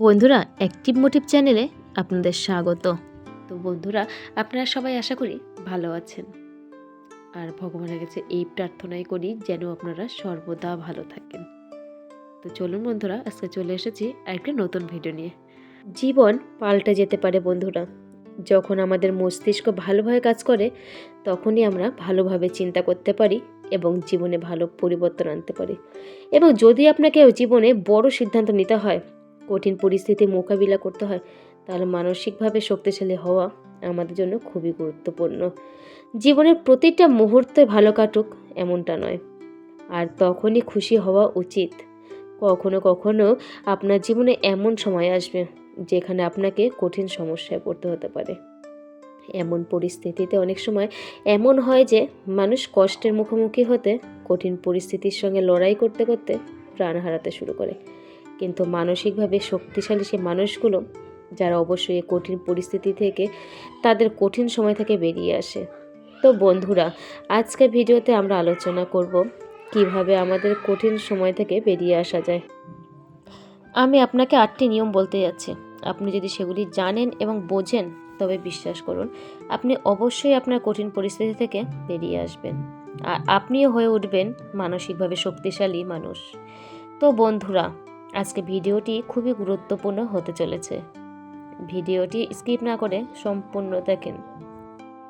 বন্ধুরা active motive চ্যানেলে আপনাদের স্বাগত। তো বন্ধুরা, আপনারা সবাই আশা করি ভালো আছেন। আর ভগবানের কাছে এই প্রার্থনাই করি যেন আপনারা সর্বদা ভালো থাকেন। তো চলুন বন্ধুরা, আজকে চলে এসেছি একটা নতুন ভিডিও নিয়ে। জীবন পাল্টে যেতে পারে বন্ধুরা। যখন আমাদের মস্তিষ্ক ভালোভাবে কাজ করে, তখনই আমরা ভালোভাবে চিন্তা করতে পারি এবং জীবনে ভালো পরিবর্তন আনতে পারি। এবং যদি আপনাকে জীবনে বড় সিদ্ধান্ত নিতে হয় কঠিন পরিস্থিতি মোকাবিলা করতে হয়, তাহলে মানসিকভাবে শক্তিশালী হওয়া আমাদের জন্য খুবই গুরুত্বপূর্ণ। জীবনের প্রতিটা মুহূর্তে ভালো কাটুক এমনটা নয়। আর তখনই খুশি হওয়া উচিত। কখনো কখনো আপনার জীবনে এমন সময় আসবে, যেখানে আপনাকে কঠিন সমস্যায় পড়তে হতে পারে। এমন পরিস্থিতিতে অনেক সময় এমন হয় যে, মানুষ কষ্টের মুখোমুখি হতে কঠিন পরিস্থিতির সঙ্গে লড়াই করতে করতে প্রাণ হারাতে শুরু করে। কিন্তু মানসিকভাবে শক্তিশালী সে মানুষগুলো, যারা অবশ্যই এই কঠিন পরিস্থিতি থেকে, তাদের কঠিন সময় থেকে বেরিয়ে আসে। তো বন্ধুরা, আজকের ভিডিওতে আমরা আলোচনা করব কীভাবে আমাদের কঠিন সময় থেকে বেরিয়ে আসা যায়। আমি আপনাকে আটটি নিয়ম বলতে যাচ্ছি। আপনি যদি সেগুলি জানেন এবং বোঝেন, তবে বিশ্বাস করুন, আপনি অবশ্যই আপনার কঠিন পরিস্থিতি থেকে বেরিয়ে আসবেন। আর আপনিও হয়ে উঠবেন মানসিকভাবে শক্তিশালী মানুষ। তো বন্ধুরা আজকে ভিডিওটি খুবই গুরুত্বপূর্ণ হতে চলেছে। ভিডিওটি স্কিপ না করে সম্পূর্ণ দেখেন।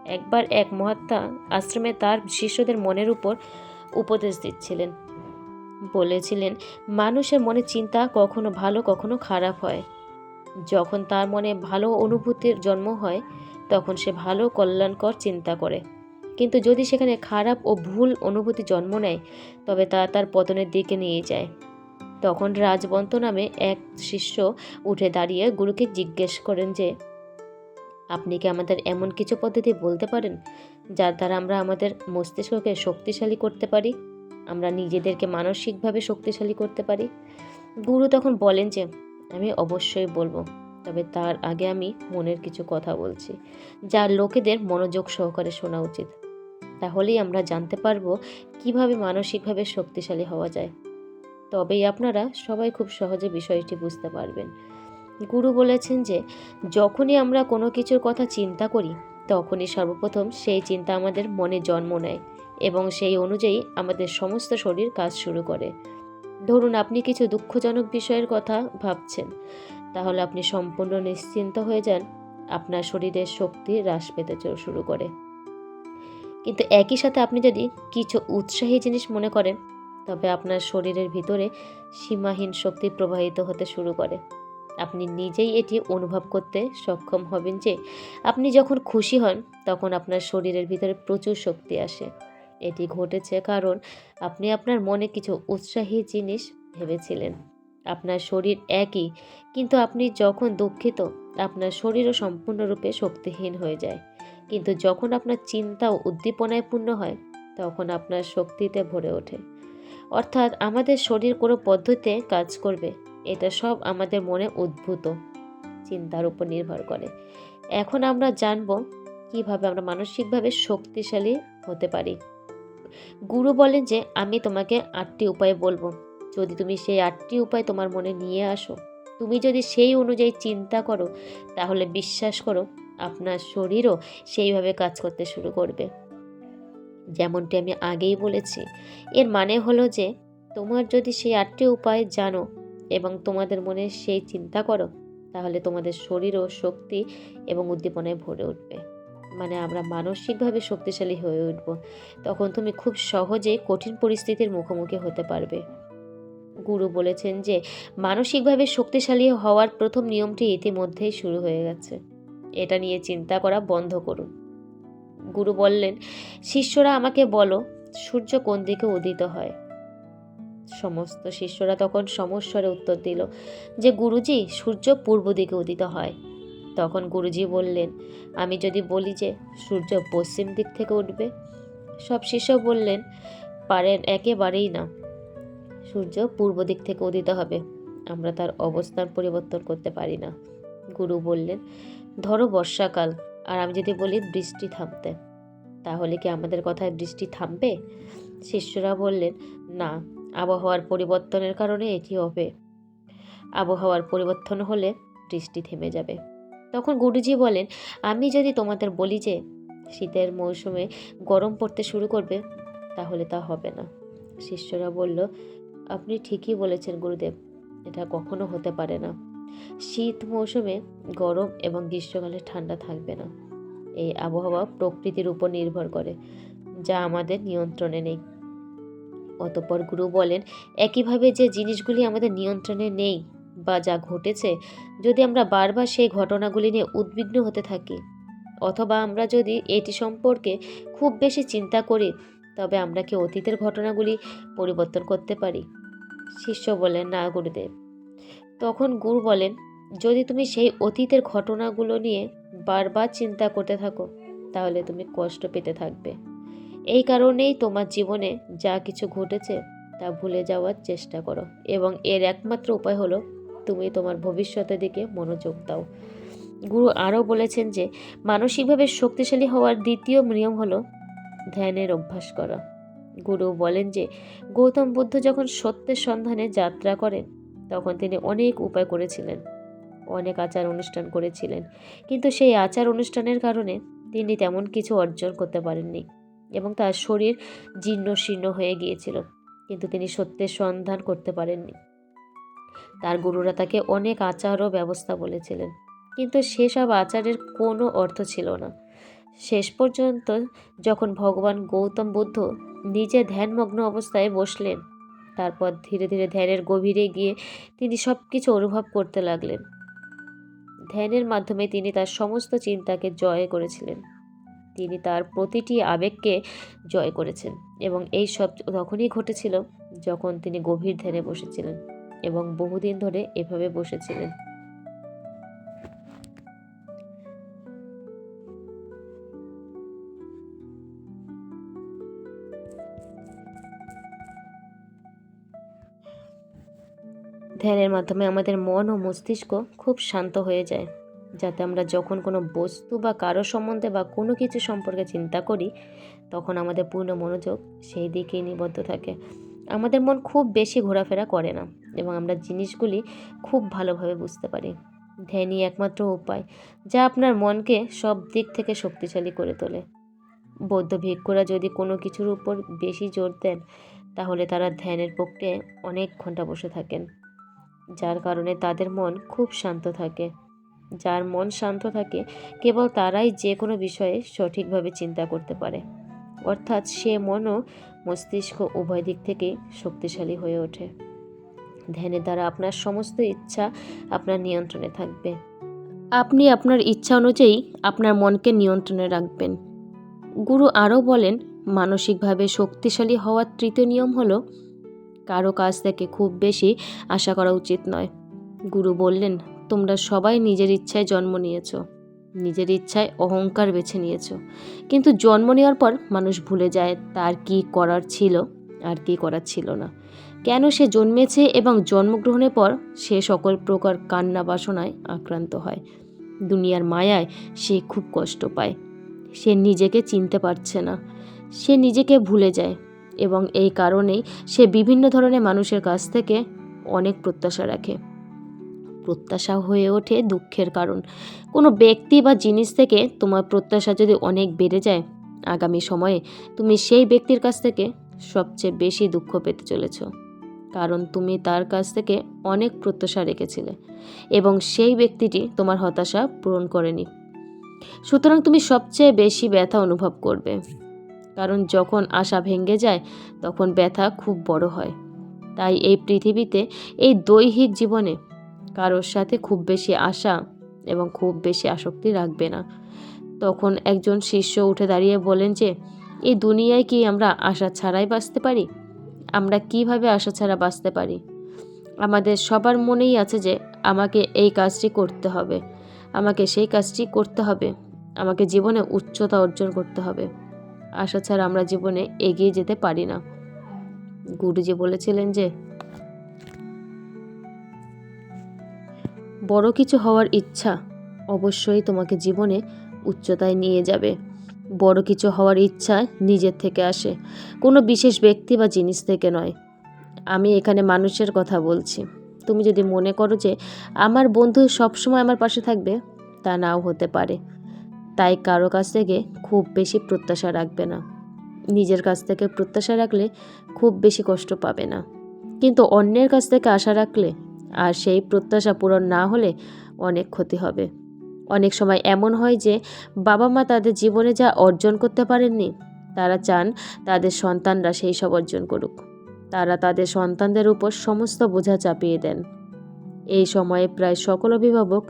একবার এক মহাত্মা আশ্রমে তার শিষ্যদের মনের উপর উপদেশ দিচ্ছিলেন। বলেছিলেন, মানুষের মনে চিন্তা কখনো ভালো, কখনো খারাপ হয়। যখন তার মনে ভালো অনুভূতির জন্ম হয়, তখন সে ভালো কল্যাণকর চিন্তা করে। কিন্তু যদি সেখানে খারাপ ও ভুল অনুভূতি জন্ম নেয়, তবে তা তার পতনের দিকে নিয়ে যায়। তখন রাজবন্ত নামে এক শিষ্য উঠে দাঁড়িয়ে গুরুকে জিজ্ঞেস করেন যে, আপনি কি আমাদের এমন কিছু পদ্ধতি বলতে পারেন, যার দ্বারা আমরা আমাদের মস্তিষ্ককে শক্তিশালী করতে পারি? আমরা নিজেদেরকে মানসিকভাবে শক্তিশালী করতে পারি? গুরু তখন বলেন যে, আমি অবশ্যই বলব, তবে তার আগে আমি মনের কিছু কথা বলছি, যা লোকেদের মনোযোগ সহকারে শোনা উচিত। তাহলেই আমরা জানতে পারব কীভাবে মানসিকভাবে শক্তিশালী হওয়া যায়। তবেই আপনারা সবাই খুব সহজে বিষয়টি বুঝতে পারবেন। গুরু বলেছেন যে, যখনই আমরা কোনো কিছুর কথা চিন্তা করি, তখনই সর্বপ্রথম সেই চিন্তা আমাদের মনে জন্ম নেয় এবং সেই অনুযায়ী আমাদের সমস্ত শরীর কাজ শুরু করে। ধরুন, আপনি কিছু দুঃখজনক বিষয়ের কথা ভাবছেন, তাহলে আপনি সম্পূর্ণ নিশ্চিন্ত হয়ে যান, আপনার শরীরের শক্তি হ্রাস পেতে শুরু করে। কিন্তু একই সাথে আপনি যদি কিছু উৎসাহী জিনিস মনে করেন তবে আপনার শরীরের ভিতরে সীমাহীন শক্তি প্রবাহিত হতে শুরু করে। আপনি নিজেই এটি অনুভব করতে সক্ষম হবেন যে, আপনি যখন খুশি হন, তখন আপনার শরীরের ভিতরে প্রচুর শক্তি আসে। এটি ঘটেছে কারণ আপনি আপনার মনে কিছু উৎসাহী জিনিস ভেবেছিলেন। আপনার শরীর একই, কিন্তু আপনি যখন দুঃখিত, আপনার শরীরও সম্পূর্ণরূপে শক্তিহীন হয়ে যায়। কিন্তু যখন আপনার চিন্তা ও উদ্দীপনায় পূর্ণ হয়, তখন আপনার শক্তিতে ভরে ওঠে। অর্থাৎ আমাদের শরীর কোনো পদ্ধতিতে কাজ করবে। এটা সব আমাদের মনে উদ্ভূত। চিন্তার উপর নির্ভর করে। এখন আমরা জানব কীভাবে আমরা মানসিকভাবে শক্তিশালী হতে পারি। গুরু বলেন যে, আমি তোমাকে আটটি উপায় বলব। যদি তুমি সেই আটটি উপায় তোমার মনে নিয়ে আসো, তুমি যদি সেই অনুযায়ী চিন্তা করো, তাহলে বিশ্বাস করো, আপনার শরীরও সেইভাবে কাজ করতে শুরু করবে। যেমনটি আমি আগেই বলেছি। এর মানে হলো যে, তোমার যদি সেই আটটি উপায় জানো এবং তোমাদের মনে সেই চিন্তা করো, তাহলে তোমাদের শরীর ও শক্তি এবং উদ্দীপনায় ভরে উঠবে। মানে আমরা মানসিকভাবে শক্তিশালী হয়ে উঠব। তখন তুমি খুব সহজে কঠিন পরিস্থিতির মুখোমুখি হতে পারবে। গুরু বলেছেন যে, মানসিকভাবে শক্তিশালী হওয়ার প্রথম নিয়মটি ইতিমধ্যেই শুরু হয়ে গেছে। এটা নিয়ে চিন্তা করা বন্ধ করুন। গুরু বললেন, শিষ্যরা আমাকে বলো, সূর্য কোন দিকে উদিত হয়? সমস্ত শিষ্যরা তখন সমস্বরে উত্তর দিল, যে গুরুজি সূর্য পূর্ব দিকে উদিত হয়। তখন গুরুজি বললেন, আমি যদি বলি যে সূর্য পশ্চিম দিক থেকে উঠবে? সব শিষ্য বললেন, পারেন একেবারেই না। সূর্য পূর্ব দিক থেকে উদিত হবে। আমরা তার অবস্থান পরিবর্তন করতে পারি না। গুরু বললেন, ধরো বর্ষাকাল আর আমি যদি বলি বৃষ্টি থামতে, তাহলে কি আমাদের কথায় বৃষ্টি থামবে? শিষ্যরা বললেন, না, আবহাওয়ার পরিবর্তনের কারণে এটি হবে। আবহাওয়ার পরিবর্তন হলে বৃষ্টি থেমে যাবে। তখন গুরুজি বলেন, আমি যদি তোমাদের বলি যে শীতের মৌসুমে গরম পড়তে শুরু করবে, তাহলে তা হবে না। শিষ্যরা বলল, আপনি ঠিকই বলেছেন গুরুদেব, এটা কখনো হতে পারে না। শীত মৌসুমে গরম এবং গ্রীষ্মকালে ঠান্ডা থাকবে না। এই আবহাওয়া প্রকৃতির উপর নির্ভর করে, যা আমাদের নিয়ন্ত্রণে নেই। অতপর গুরু বলেন, একইভাবে যে জিনিসগুলি আমাদের নিয়ন্ত্রণে নেই বা যা ঘটেছে, যদি আমরা বারবার সেই ঘটনাগুলি নিয়ে উদ্বিগ্ন হতে থাকি, অথবা আমরা যদি এটি সম্পর্কে খুব বেশি চিন্তা করি, তবে আমরা কি অতীতের ঘটনাগুলি পরিবর্তন করতে পারি? শিষ্য বলেন, না, গুরুদেব। তখন গুরু বলেন, যদি তুমি সেই অতীতের ঘটনাগুলো নিয়ে বারবার চিন্তা করতে থাকো, তাহলে তুমি কষ্ট পেতে থাকবে। এই কারণেই তোমার জীবনে যা কিছু ঘটেছে, তা ভুলে যাওয়ার চেষ্টা করো এবং এর একমাত্র উপায় হলো, তুমি তোমার ভবিষ্যতের দিকে মনোযোগ দাও। গুরু আরও বলেছেন যে, মানসিকভাবে শক্তিশালী হওয়ার দ্বিতীয় নিয়ম হলো ধ্যানের অভ্যাস করা। গুরু বলেন যে, গৌতম বুদ্ধ যখন সত্যের সন্ধানে যাত্রা করেন তখন তিনি অনেক উপায় করেছিলেন। অনেক আচার অনুষ্ঠান করেছিলেন। কিন্তু সেই আচার অনুষ্ঠানের কারণে তিনি তেমন কিছু অর্জন করতে পারেননি এবং তার শরীর জীর্ণ শীর্ণ হয়ে গিয়েছিল। কিন্তু তিনি সত্যের সন্ধান করতে পারেননি। তার গুরুরা তাকে অনেক আচার ও ব্যবস্থা বলেছিলেন। কিন্তু সেসব আচারের কোনো অর্থ ছিল না। শেষ পর্যন্ত যখন ভগবান গৌতম বুদ্ধ নিজে ধ্যানমগ্ন অবস্থায় বসলেন তারপর ধীরে ধীরে ধ্যানের গভীরে গিয়ে তিনি সব কিছু অনুভব করতে লাগলেন। ধ্যানের মাধ্যমে তিনি তার সমস্ত চিন্তাকে জয় করেছিলেন। তিনি তার প্রতিটি আবেগকে জয় করেছেন এবং এই সব তখনই ঘটেছিল যখন তিনি গভীর ধ্যানে বসেছিলেন এবং বহুদিন ধরে এভাবে বসেছিলেন। ধ্যানের মাধ্যমে আমাদের মন ও মস্তিষ্ক খুব শান্ত হয়ে যায়। যাতে আমরা যখন কোনো বস্তু বা কারও সম্বন্ধে বা কোনো কিছু সম্পর্কে চিন্তা করি, তখন আমাদের পূর্ণ মনোযোগ সেই দিকেই নিবদ্ধ থাকে। আমাদের মন খুব বেশি ঘোরাফেরা করে না এবং আমরা জিনিসগুলি খুব ভালোভাবে বুঝতে পারি। ধ্যানই একমাত্র উপায়, যা আপনার মনকে সব দিক থেকে শক্তিশালী করে তোলে। বৌদ্ধ ভিক্ষুরা যদি কোনো কিছুর উপর বেশি জোর দেন, তাহলে তারা ধ্যানের পক্ষে অনেক ঘণ্টা বসে থাকেন। যার কারণে তাদের মন খুব শান্ত থাকে। যার মন শান্ত থাকে, কেবল তারাই যে কোনো বিষয়ে সঠিকভাবে চিন্তা করতে পারে। অর্থাৎ সে মনও মস্তিষ্ক উভয় দিক থেকেই শক্তিশালী হয়ে ওঠে। ধ্যানের দ্বারা আপনার সমস্ত ইচ্ছা আপনার নিয়ন্ত্রণে থাকবে। আপনি আপনার ইচ্ছা অনুযায়ী আপনার মনকে নিয়ন্ত্রণে রাখবেন। গুরু আরও বলেন, মানসিকভাবে শক্তিশালী হওয়ার তৃতীয় নিয়ম হলো কারও কাছ থেকে খুব বেশি আশা করা উচিত নয়। গুরু বললেন, তোমরা সবাই নিজের ইচ্ছায় জন্ম নিয়েছ। নিজের ইচ্ছায় অহংকার বেছে নিয়েছ। কিন্তু জন্ম নেওয়ার পর মানুষ ভুলে যায় তার কি করার ছিল আর কি করার ছিল না। কেন সে জন্মেছে এবং জন্মগ্রহণের পর সে সকল প্রকার কান্না বাসনায় আক্রান্ত হয়। দুনিয়ার মায়ায় সে খুব কষ্ট পায়। সে নিজেকে চিনতে পারছে না। সে নিজেকে ভুলে যায়। এবং এই কারণেই সে বিভিন্ন ধরনের মানুষের কাছ থেকে অনেক প্রত্যাশা রাখে। প্রত্যাশা হয়ে ওঠে দুঃখের কারণ। কোনো ব্যক্তি বা জিনিস থেকে তোমার প্রত্যাশা যদি অনেক বেড়ে যায়, আগামী সময়ে তুমি সেই ব্যক্তির কাছ থেকে সবচেয়ে বেশি দুঃখ পেতে চলেছ। কারণ তুমি তার কাছ থেকে অনেক প্রত্যাশা রেখেছিলে এবং সেই ব্যক্তিটি তোমার হতাশা পূরণ করেনি। সুতরাং তুমি সবচেয়ে বেশি ব্যথা অনুভব করবে। কারণ যখন আশা ভেঙে যায়, তখন ব্যথা খুব বড় হয়। তাই এই পৃথিবীতে এই দৈহিক জীবনে কারোর সাথে খুব বেশি আশা এবং খুব বেশি আসক্তি রাখবে না। তখন একজন শিষ্য উঠে দাঁড়িয়ে বলেন যে, এই দুনিয়ায় কি আমরা আশা ছাড়াই বাঁচতে পারি? আমরা কীভাবে আশা ছাড়া বাঁচতে পারি? আমাদের সবার মনেই আছে যে, আমাকে এই কাজটি করতে হবে। আমাকে সেই কাজটি করতে হবে। আমাকে জীবনে উচ্চতা অর্জন করতে হবে। আশা ছাড়া আমরা জীবনে এগিয়ে যেতে পারি না। গুরুজি বলেছিলেন যে, বড় কিছু হওয়ার ইচ্ছা অবশ্যই তোমাকে জীবনে উচ্চতায় নিয়ে যাবে। বড় কিছু হওয়ার ইচ্ছা নিজের থেকে আসে, কোনো বিশেষ ব্যক্তি বা জিনিস থেকে নয়। আমি এখানে মানুষের কথা বলছি। তুমি যদি মনে করো যে, আমার বন্ধু সবসময় আমার পাশে থাকবে, তা নাও হতে পারে। তাই কারও কাছ থেকে খুব বেশি প্রত্যাশা রাখবে না। নিজের কাছ থেকে প্রত্যাশা রাখলে খুব বেশি কষ্ট পাবে না। কিন্তু অন্যের কাছ থেকে আশা রাখলে আর সেই প্রত্যাশা পূরণ না হলে অনেক ক্ষতি হবে। অনেক সময় এমন হয় যে বাবা মা তাদের জীবনে যা অর্জন করতে পারেননি, তারা চান তাদের সন্তানরা সেই সব অর্জন করুক। তারা তাদের সন্তানদের উপর সমস্ত বোঝা চাপিয়ে দেন। এই সময়ে প্রায় সকল অভিভাবক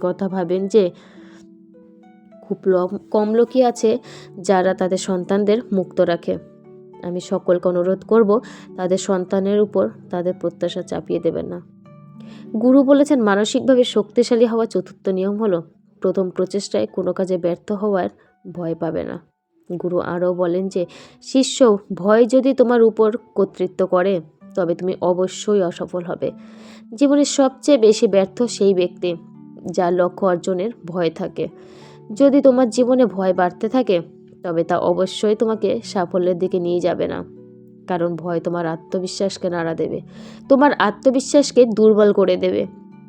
কথা ভাবেন যে খুব কম লোকই আছে যারা তাদের সন্তানদের মুক্ত রাখে। আমি সকলকে অনুরোধ করব, তাদের সন্তানের উপর তাদের প্রত্যাশা চাপিয়ে দেবেন না। গুরু বলেছেন, মানসিকভাবে শক্তিশালী হওয়া চতুর্থ নিয়ম হলো, প্রথম প্রচেষ্টায় কোনো কাজে ব্যর্থ হওয়ার ভয় পাবে না। গুরু আরও বলেন যে, শিষ্য, ভয় যদি তোমার উপর কর্তৃত্ব করে, তবে তুমি অবশ্যই অসফল হবে। জীবনের সবচেয়ে বেশি ব্যর্থ সেই ব্যক্তি, যার লক্ষ্য অর্জনের ভয় থাকে। যদি তোমার জীবনে ভয় বাড়তে থাকে, তবে তা অবশ্যই তোমাকে সাফল্যের দিকে নিয়ে যাবে না। কারণ ভয় তোমার আত্মবিশ্বাসকে নাড়া দেবে। তোমার আত্মবিশ্বাসকে দুর্বল করে দেবে।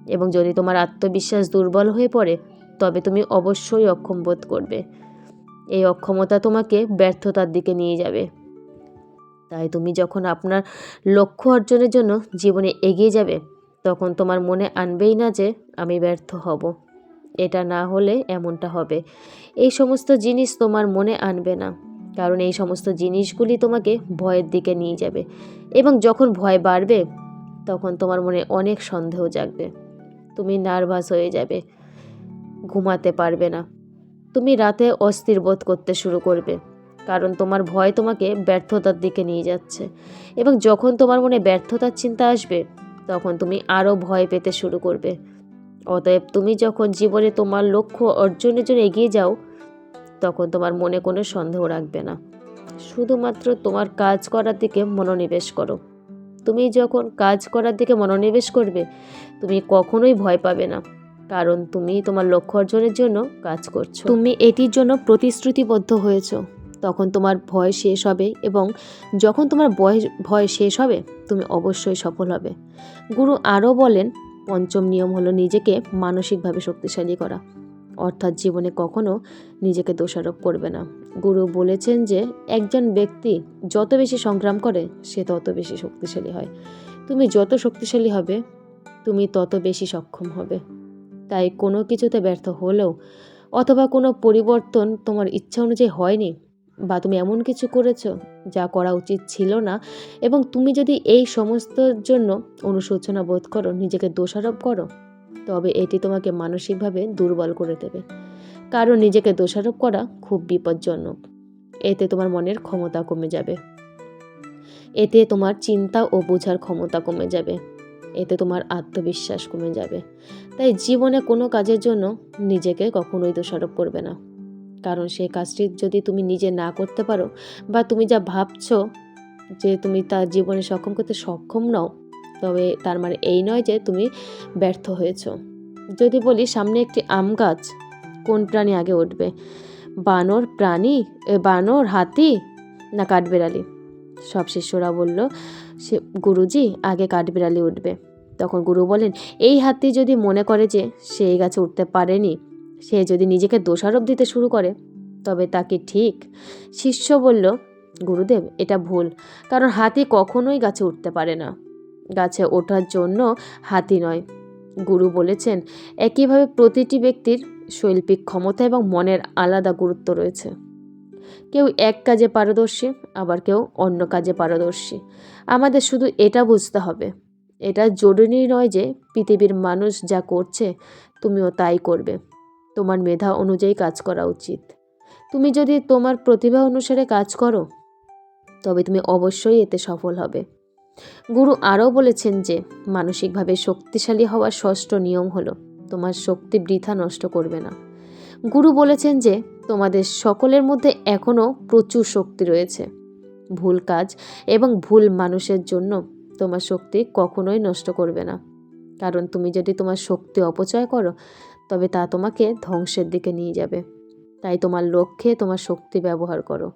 এবং যদি তোমার আত্মবিশ্বাস দুর্বল হয়ে পড়ে, তবে তুমি অবশ্যই অক্ষম বোধ করবে। এই অক্ষমতা তোমাকে ব্যর্থতার দিকে নিয়ে যাবে। তাই তুমি যখন আপনার লক্ষ্য অর্জনের জন্য জীবনে এগিয়ে যাবে, তখন তোমার মনে আনবেই না যে, আমি ব্যর্থ হব। এটা না হলে এমনটা হবে। এই সমস্ত জিনিস তোমার মনে আনবে না, কারণ এই সমস্ত জিনিসগুলি তোমাকে ভয়ের দিকে নিয়ে যাবে এবং যখন ভয় বাড়বে, তখন তোমার মনে অনেক সন্দেহ জাগবে। তুমি নার্ভাস হয়ে যাবে, ঘুমাতে পারবে না। তুমি রাতে অস্থির বোধ করতে শুরু করবে, কারণ তোমার ভয় তোমাকে ব্যর্থতার দিকে নিয়ে যাচ্ছে এবং যখন তোমার মনে ব্যর্থতার চিন্তা আসবে, তখন তুমি আরও ভয় পেতে শুরু করবে। অতএব তুমি যখন জীবনে তোমার লক্ষ্য অর্জনের জন্য এগিয়ে যাও, তখন তোমার মনে কোনো সন্দেহ রাখবে না। শুধুমাত্র তোমার কাজ করার দিকে মনোনিবেশ করো। তুমি যখন কাজ করার দিকে মনোনিবেশ করবে, তুমি কখনোই ভয় পাবে না, কারণ তুমি তোমার লক্ষ্য অর্জনের জন্য কাজ করছ। তুমি এটির জন্য প্রতিশ্রুতিবদ্ধ হয়েছো। তখন তোমার ভয় শেষ হবে এবং যখন তোমার ভয় ভয় শেষ হবে, তুমি অবশ্যই সফল হবে। গুরু আরও বলেন পঞ্চম নিয়ম হলো নিজেকে মানসিকভাবে শক্তিশালী করা। অর্থাৎ জীবনে কখনো নিজেকে দোষারোপ করবে না। গুরু বলেছেন যে, একজন ব্যক্তি যত বেশি সংগ্রাম করে, সে তত বেশি শক্তিশালী হয়। তুমি যত শক্তিশালী হবে, তুমি তত বেশি সক্ষম হবে। তাই কোনো কিছুতে ব্যর্থ হলেও অথবা কোনো পরিবর্তন তোমার ইচ্ছা অনুযায়ী হয়নি বা তুমি এমন কিছু করেছ যা করা উচিত ছিল না এবং তুমি যদি এই সমস্তর জন্য অনুশোচনা বোধ করো, নিজেকে দোষারোপ করো, তবে এটি তোমাকে মানসিকভাবে দুর্বল করে দেবে। কারণ নিজেকে দোষারোপ করা খুব বিপজ্জনক। এতে তোমার মনের ক্ষমতা কমে যাবে। এতে তোমার চিন্তা ও বোঝার ক্ষমতা কমে যাবে। এতে তোমার আত্মবিশ্বাস কমে যাবে। তাই জীবনে কোনো কাজের জন্য নিজেকে কখনোই দোষারোপ করবে না। কারণ সেই কাজটি যদি তুমি নিজে না করতে পারো বা তুমি যা ভাবছ যে তুমি তার জীবনে সক্ষম করতে সক্ষম নও, তবে তার মানে এই নয় যে তুমি ব্যর্থ হয়েছ। যদি বলি সামনে একটি আম গাছ, কোন প্রাণী আগে উঠবে? বানর প্রাণী? বানর, হাতি? না কাঠবিড়ালি? সব শিষ্যরা বলল, সে গুরুজি, আগে কাঠবিড়ালি উঠবে। তখন গুরু বলেন, এই হাতি যদি মনে করে যে সে এই গাছে উঠতে পারেনি সে যদি নিজেকে দোষারোপ দিতে শুরু করে, তবে তা কি ঠিক শিষ্য বলল, গুরুদেব, এটা ভুল। কারণ হাতি কখনোই গাছে উঠতে পারে না। গাছে ওঠার জন্য হাতি নয়। গুরু বলেছেন, একইভাবে প্রতিটি ব্যক্তির শৈল্পিক ক্ষমতা এবং মনের আলাদা গুরুত্ব রয়েছে। কেউ এক কাজে পারদর্শী, আবার কেউ অন্য কাজে পারদর্শী। আমাদের শুধু এটা বুঝতে হবে। এটা জরুরি নয় যে পৃথিবীর মানুষ যা করছে, তুমিও তাই করবে। তোমার মেধা অনুযায়ী কাজ করা উচিত। তুমি যদি তোমার প্রতিভা অনুসারে কাজ করো, তবে তুমি অবশ্যই এতে সফল হবে। গুরু আরও বলেছেন যে, মানসিকভাবে শক্তিশালী হওয়ার ষষ্ঠ নিয়ম হলো, তোমার শক্তি বৃথা নষ্ট করবে না। গুরু বলেছেন যে, তোমাদের সকলের মধ্যে এখনও প্রচুর শক্তি রয়েছে। ভুল কাজ এবং ভুল মানুষের জন্য তোমার শক্তি কখনোই নষ্ট করবে না। কারণ তুমি যদি তোমার শক্তি অপচয় করো তবে তা তোমাকে ধ্বংসের দিকে নিয়ে যাবে। তাই তোমার লক্ষ্যে তোমার শক্তি ব্যবহার করো।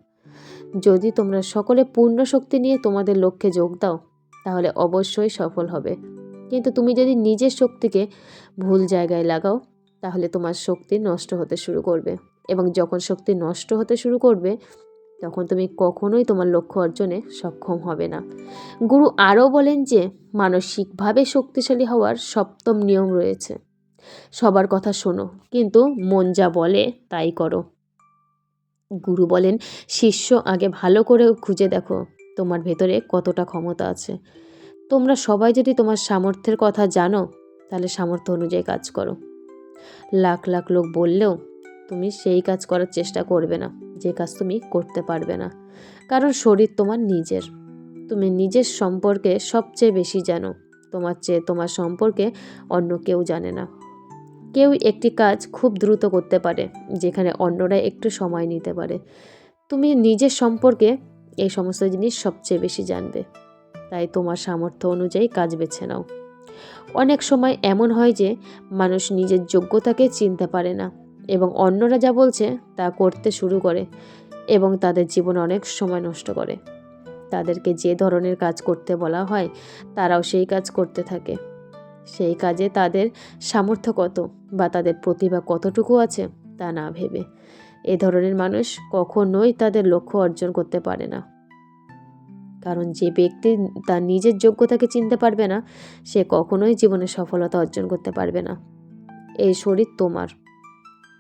যদি তোমরা সকলে পূর্ণ শক্তি নিয়ে তোমাদের লক্ষ্যে যোগ দাও, তাহলে অবশ্যই সফল হবে। কিন্তু তুমি যদি নিজের শক্তিকে ভুল জায়গায় লাগাও, তাহলে তোমার শক্তি নষ্ট হতে শুরু করবে। এবং যখন শক্তি নষ্ট হতে শুরু করবে, তখন তুমি কখনোই তোমার লক্ষ্য অর্জনে সক্ষম হবে না। গুরু আরও বলেন যে, মানসিকভাবে শক্তিশালী হওয়ার সপ্তম নিয়ম রয়েছে। সবার কথা শোনো, কিন্তু মন যা বলে তাই করো। গুরু বলেন, শিষ্য আগে ভালো করে খুঁজে দেখো তোমার ভেতরে কতটা ক্ষমতা আছে। তোমরা সবাই যদি তোমার সামর্থ্যের কথা জানো, তাহলে সামর্থ্য অনুযায়ী কাজ করো। লাখ লাখ লোক বললেও তুমি সেই কাজ করার চেষ্টা করবে না, যে কাজ তুমি করতে পারবে না। কারণ শরীর তোমার নিজের। তুমি নিজের সম্পর্কে সবচেয়ে বেশি জানো, তোমার চেয়ে তোমার সম্পর্কে অন্য কেউ জানে না। কেউ একটি কাজ খুব দ্রুত করতে পারে, যেখানে অন্যরা একটু সময় নিতে পারে। তুমি নিজের সম্পর্কে এই সমস্ত জিনিস সবচেয়ে বেশি জানবে। তাই তোমার সামর্থ্য অনুযায়ী কাজ বেছে নাও। অনেক সময় এমন হয় যে, মানুষ নিজের যোগ্যতাকে চিনতে পারে না এবং অন্যরা যা বলছে তা করতে শুরু করে এবং তাদের জীবন অনেক সময় নষ্ট করে। তাদেরকে যে ধরনের কাজ করতে বলা হয়, তারাও সেই কাজ করতে থাকে। সেই কাজে তাদের সামর্থ্য কত বা তাদের প্রতিভা কতটুকু আছে তা না ভেবে। এ ধরনের মানুষ কখনোই তাদের লক্ষ্য অর্জন করতে পারে না। কারণ যে ব্যক্তি তার নিজের যোগ্যতাকে চিনতে পারবে না, সে কখনোই জীবনে সফলতা অর্জন করতে পারবে না। এই শরীর তোমার।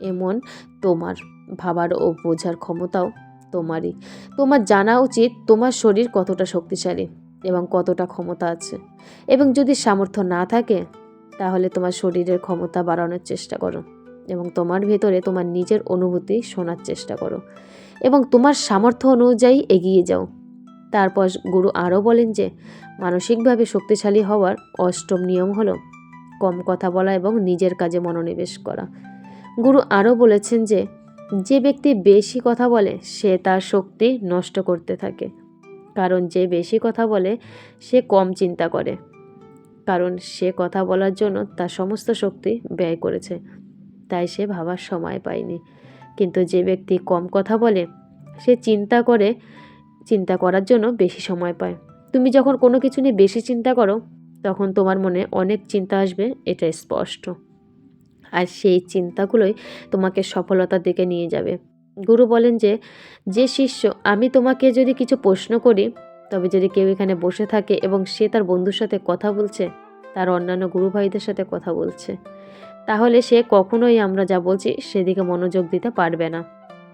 এমন তোমার ভাবার ও বোঝার ক্ষমতাও তোমারই। তোমার জানা উচিত তোমার শরীর কতটা শক্তিশালী। এবং কতটা ক্ষমতা আছে। এবং যদি সামর্থ্য না থাকে, তাহলে তোমার শরীরের ক্ষমতা বাড়ানোর চেষ্টা করো এবং তোমার ভেতরে তোমার নিজের অনুভূতি শোনার চেষ্টা করো এবং তোমার সামর্থ্য অনুযায়ী এগিয়ে যাও। তারপর গুরু আরও বলেন যে, মানসিকভাবে শক্তিশালী হওয়ার অষ্টম নিয়ম হলো কম কথা বলা এবং নিজের কাজে মনোনিবেশ করা। গুরু আরও বলেছেন যে যে ব্যক্তি বেশি কথা বলে, সে তার শক্তি নষ্ট করতে থাকে। কারণ যে বেশি কথা বলে, সে কম চিন্তা করে। কারণ সে কথা বলার জন্য তার সমস্ত শক্তি ব্যয় করেছে। তাই সে ভাবার সময় পায়নি। কিন্তু যে ব্যক্তি কম কথা বলে, সে চিন্তা করে, চিন্তা করার জন্য বেশি সময় পায়। তুমি যখন কোনো কিছু নিয়ে বেশি চিন্তা করো, তখন তোমার মনে অনেক চিন্তা আসবে এটা স্পষ্ট। আর সেই চিন্তাগুলোই তোমাকে সফলতার দিকে নিয়ে যাবে। গুরু বলেন যে যে শিষ্য, আমি তোমাকে যদি কিছু প্রশ্ন করি, তবে যদি কেউ এখানে বসে থাকে এবং সে তার বন্ধুর সাথে কথা বলছে, তার অন্যান্য গুরু ভাইদের সাথে কথা বলছে, তাহলে সে কখনোই আমরা যা বলছি সেদিকে মনোযোগ দিতে পারবে না।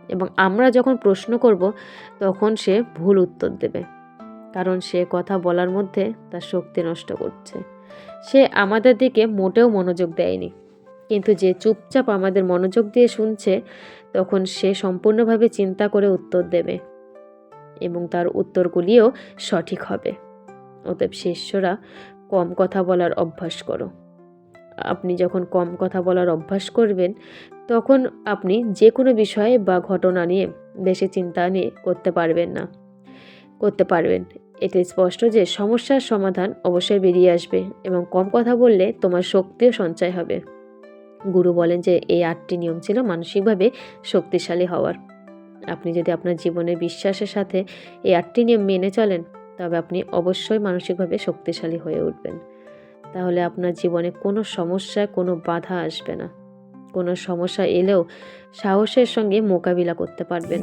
এবং আমরা যখন প্রশ্ন করব, তখন সে ভুল উত্তর দেবে। কারণ সে কথা বলার মধ্যে তার শক্তি নষ্ট করছে। সে আমাদের দিকে মোটেও মনোযোগ দেয়নি। কিন্তু যে চুপচাপ আমাদের মনোযোগ দিয়ে শুনছে তখন সে সম্পূর্ণভাবে চিন্তা করে উত্তর দেবে এবং তার উত্তরগুলিও সঠিক হবে। অতএব শিষ্যরা, কম কথা বলার অভ্যাস করো। আপনি যখন কম কথা বলার অভ্যাস করবেন, তখন আপনি যে কোনো বিষয়ে বা ঘটনা নিয়ে বেশি চিন্তা নিয়ে করতে পারবেন না। করতে পারবেন। এতে স্পষ্ট যে সমস্যার সমাধান অবশ্যই বেরিয়ে আসবে এবং কম কথা বললে তোমার শক্তিও সঞ্চয় হবে। গুরু বলেন যে এই আটটি নিয়ম ছিল মানসিকভাবে শক্তিশালী হওয়ার। আপনি যদি আপনার জীবনের বিশ্বাসের সাথে এই আটটি নিয়ম মেনে চলেন, তবে আপনি অবশ্যই মানসিকভাবে শক্তিশালী হয়ে উঠবেন। তাহলে আপনার জীবনে কোনো সমস্যা কোনো বাধা আসবে না। কোনো সমস্যা এলেও সাহসের সঙ্গে মোকাবিলা করতে পারবেন।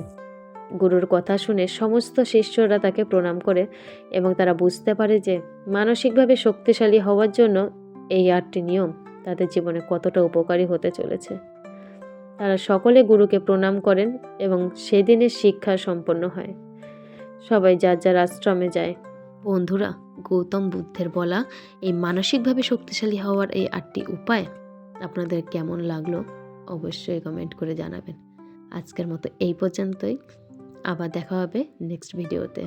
গুরুর কথা শুনে সমস্ত শিষ্যরা তাকে প্রণাম করে এবং তারা বুঝতে পারে যে, মানসিকভাবে শক্তিশালী হওয়ার জন্য এই আটটি নিয়ম তাদের জীবনে কতটা উপকারী হতে চলেছে। তারা সকলে গুরুকে প্রণাম করেন এবং সেদিনের শিক্ষা সম্পন্ন হয়। সবাই যার যার আশ্রমে যায়। বন্ধুরা, গৌতম বুদ্ধের বলা এই মানসিকভাবে শক্তিশালী হওয়ার এই আটটি উপায় আপনাদের কেমন লাগল অবশ্যই কমেন্ট করে জানাবেন। আজকের মতো এই পর্যন্তই। আবার দেখা হবে নেক্সট ভিডিওতে